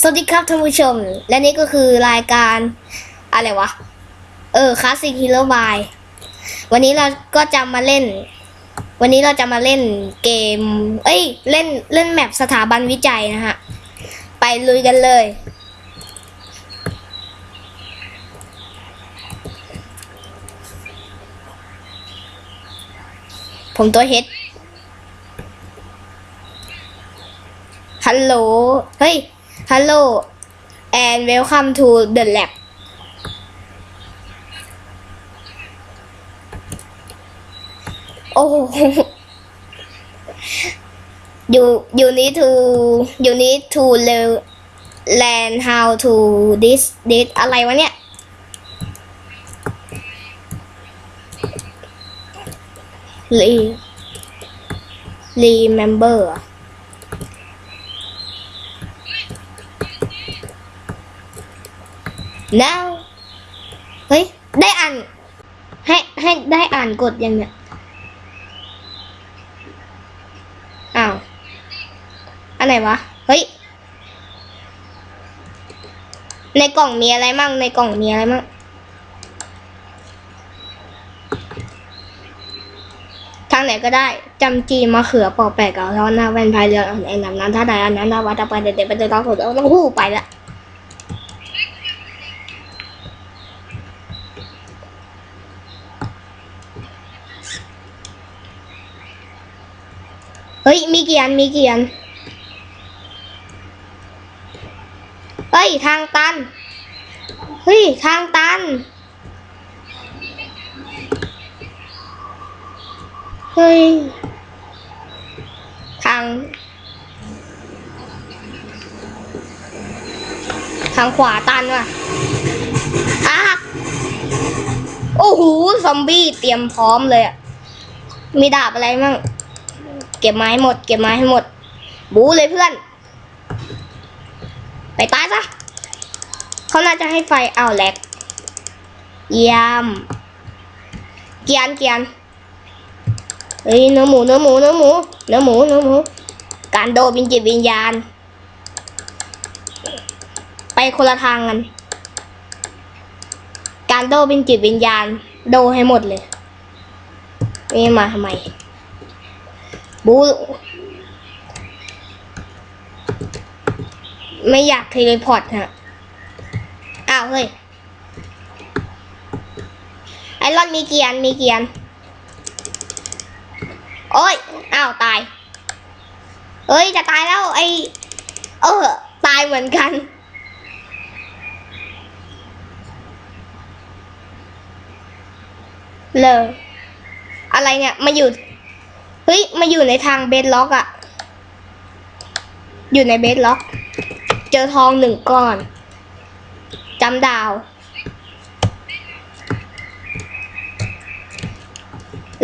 สวัสดีครับท่านผู้ชม และนี่ก็คือรายการอะไรวะ เออคลาสสิกฮีโร่บายวันนี้เราก็จะมาเล่น วันนี้เราจะมาเล่นเกม เอ้ย เล่นเล่นแมปสถาบันวิจัยนะฮะ ไปลุยกันเลย ผมตัวเฮดฮัลโหล เฮ้ย ฮัลโหล and welcome to the lab โอ้โห you you need to you need to learn learn how to this this อะไรวะเนี่ย re remember อะ now เฮ้ยได้อ่านให้ให้ได้อ่านกฎยังเนี่ยอ้าวอันไหนวะเฮ้ยในกล่องมีอะไรมั่งในกล่องมีอะไรมั่งทางไหนก็ได้จำจีมะเขือปอแปลกเกาท้อนหน้าแว่นพายเรืออ่อนไอ้น้ำน้ำท่าใดอันนั้นท่าวัดตะไปเด็ดๆไปเจอต้องถูกต้องหู้ไปละ เฮ้ย มีกี่อัน มีกี่อันเฮ้ย ทางตัน เฮ้ย ทางตัน เฮ้ย ทาง ทางขวาตันว่ะอะโอ้โห ซอมบี้เตรียมพร้อมเลยอะมีดาบอะไรมั่ง เก็บไม้หมด เก็บไม้ให้หมด บูเลยเพื่อน ไปตายซะเขาน่าจะให้ไฟอ้าวแหลกเยี่ยมเกียนเกียนเฮ้ยเนื้อหมูเนื้อหมูเนื้อหมูเนื้อหมูเนื้อหมู การโดเป็นจิตวิญญาณ ไปคนละทางกัน การโดเป็นจิตวิญญาณ โดให้หมดเลยนี่มาทำไม บูไม่อยากเทเลพอร์ตฮะ อ้าวเฮ้ย ไอรอนมีเกียนมีเกียน โอ้ย อ้าวตายเฮ้ย จะตายแล้วไอ เออ ตายเหมือนกัน เลยอะไรเนี่ย มาอยู่ เฮ้ย มาอยู่ในทางเบสล็อกอะอยู่ในเบสล็อก เจอทองหนึ่งก้อนจำดาว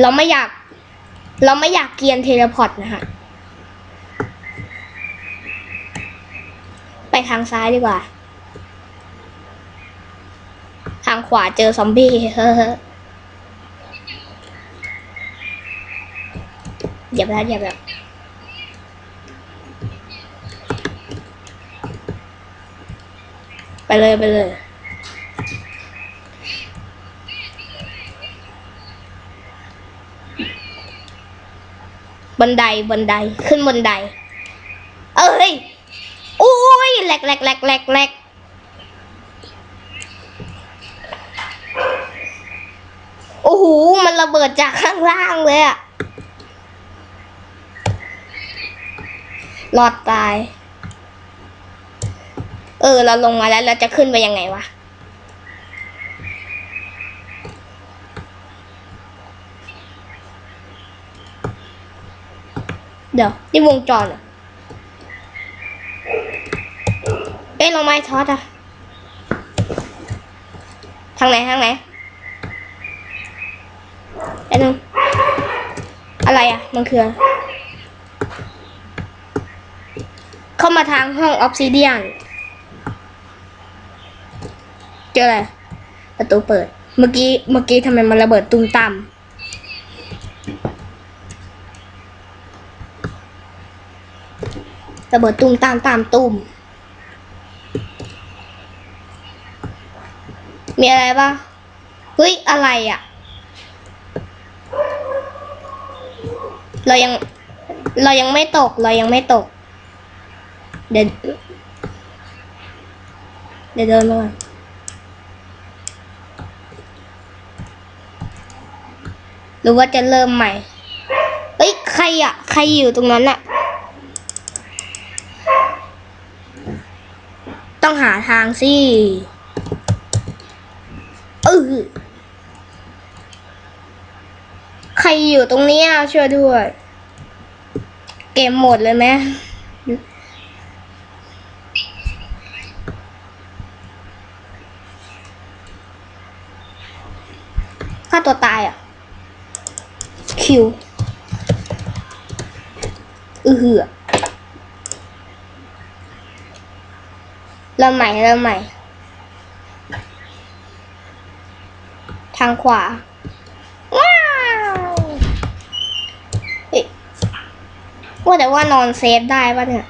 เราไม่อยาก เราไม่อยากเกียนเทเลพอร์ตนะฮะ ไปทางซ้ายดีกว่า ทางขวาเจอซอมบี้เฮ้ ออย่าไปแล้วอย่าไปแล้วไปเลยไปเลยบันไดบันไดขึ้นบันได เอ้ยโอ้ยแหลกแหลกแหลกแหลกแหลกโอ้โหมันระเบิดจากข้างล่างเลยอะ รอดตาย เออ เราลงมาแล้วเราจะขึ้นไปยังไงวะ เดี๋ยว นี่วงจรเหรอเอ้ยเราไม้ทอดอะทางไหน ทางไหนไอ้นึงอะไรอะมันคือ เข้ามาทางห้องออฟซิเดียนเจออะไร ประตูเปิด เมื่อกี้ เมื่อกี้ทำไมมันระเบิดตุ้มตามระเบิดตุ้มตามตามตุ้ม มีอะไรบ้างเฮ้ย อะไรอะเรายัง เรายังไม่ตก เรายังไม่ตก เดี๋ยวเดี๋ยวเดินมาก่อนหรือว่าจะเริ่มใหม่เฮ้ย ใครอะใครอยู่ตรงนั้นอะต้องหาทางสิ เออใครอยู่ตรงนี้ช่วยด้วย เกมหมดเลยไหมฆ่าตัวตายอะ คิวอือหือเราใหม่เราใหม่ ทางขวา ว้าวเฮ้ยว่าแต่ว่านอนเซฟได้ปะเนี่ย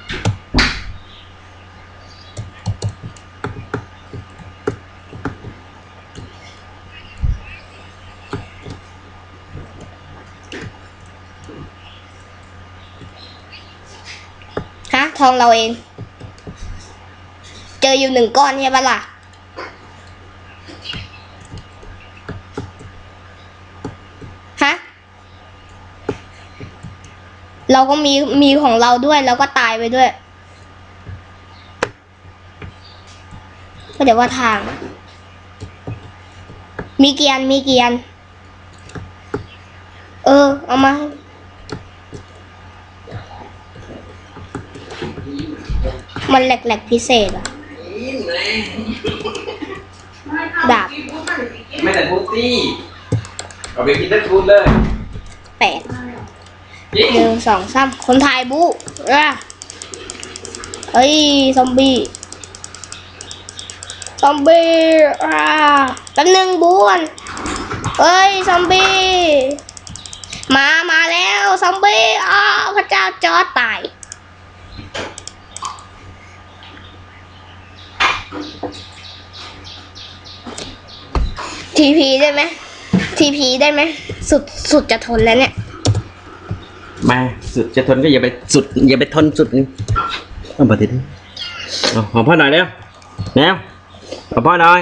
ทองเราเอง เจออยู่หนึ่งก้อนใช่ปะล่ะ ฮะ เราก็มีมีของเราด้วยแล้วก็ตายไปด้วย ก็เดี๋ยวว่าทาง มีเกียนมีเกียน เออ เอามา มันแหลกๆพิเศษอะดาบไม่แต่พูดตี้เอาไปกินได้พูดเลยแปดยิ่งหนึ่งสองสามคนไทยบูอะเฮ้ย ซอมบี้ ซอมบี้อ่าแป๊บหนึงบูนเฮ้ย ซอมบี้ มา มาแล้ว ซอมบี้ อ้าวพระเจ้าจอร์จตาย ทีพีได้ไหมทีพีได้ไหมสุดสุดจะทนแล้วเนี่ย มาสุดจะทนก็อย่าไปสุด อย่าไปทนสุดนี่เอาปฏิทินเอาหอมพ่อหน่อยเร็วแนวหอมพ่อหน่อย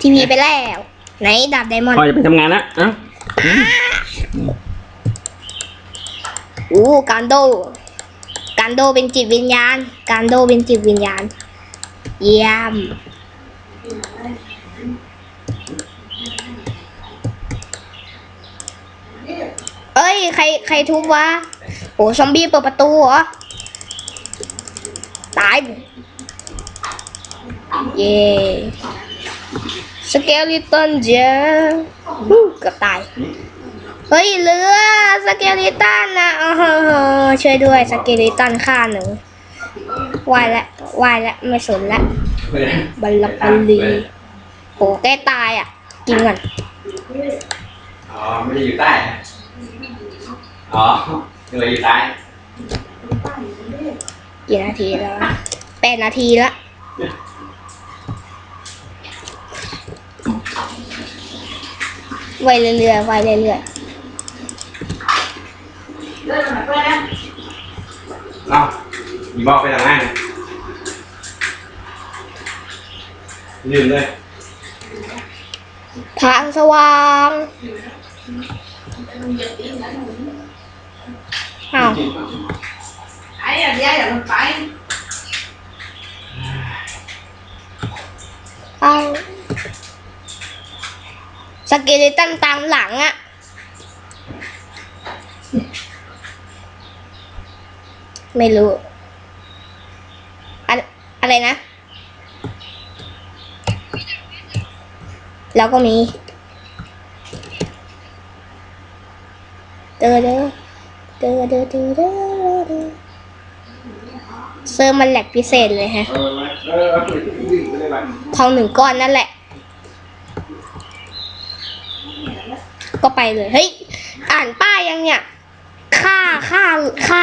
ทีพีไปแล้ว ไหนดาบไดมอนด์พ่อจะไปทำงานแล้วเอ้า อู้การโด การโดเป็นจิตวิญญาณ การโดเป็นจิตวิญญาณ เยี่ยม เอ้ย ใครใครทุบวะ โอ้ซอมบี้เปิดประตูเหรอ ตาย เย่สเกลิตันเจอฮู้เกือบตาย ฮ้ยเรือสเกลิตันนะอ๋อช่วยด้วยสเกลิตันฆ่าหนึ่งวายละวายละไม่สนละบัลลังก์ลีโหใกล้ตายอะ กินก่อนอ๋อไม่ได้อยู่ใต้นะอ๋อคืออยู่ใต้กี่นาทีแล้ววะแปดนาทีละไวเรื่อยๆไวเรื่อยเอ้า อีบอกไปทางไหนลืมเลยทางสว่างอ้าวไอ้อะเดี๋ยวอย่ามันไปเอาสเกเลตันตามหลังอะไม่รู้ อะไรนะ แล้วก็มีเดอเดอเดอเดอเดอเดอเดอเซอร์มันแหลกพิเศษเลยฮะทองหนึ่งก้อนนั่นแหละ ก็ไปเลย เฮ้ย อ่านป้ายยังเนี่ย ค่า ค่า ค่า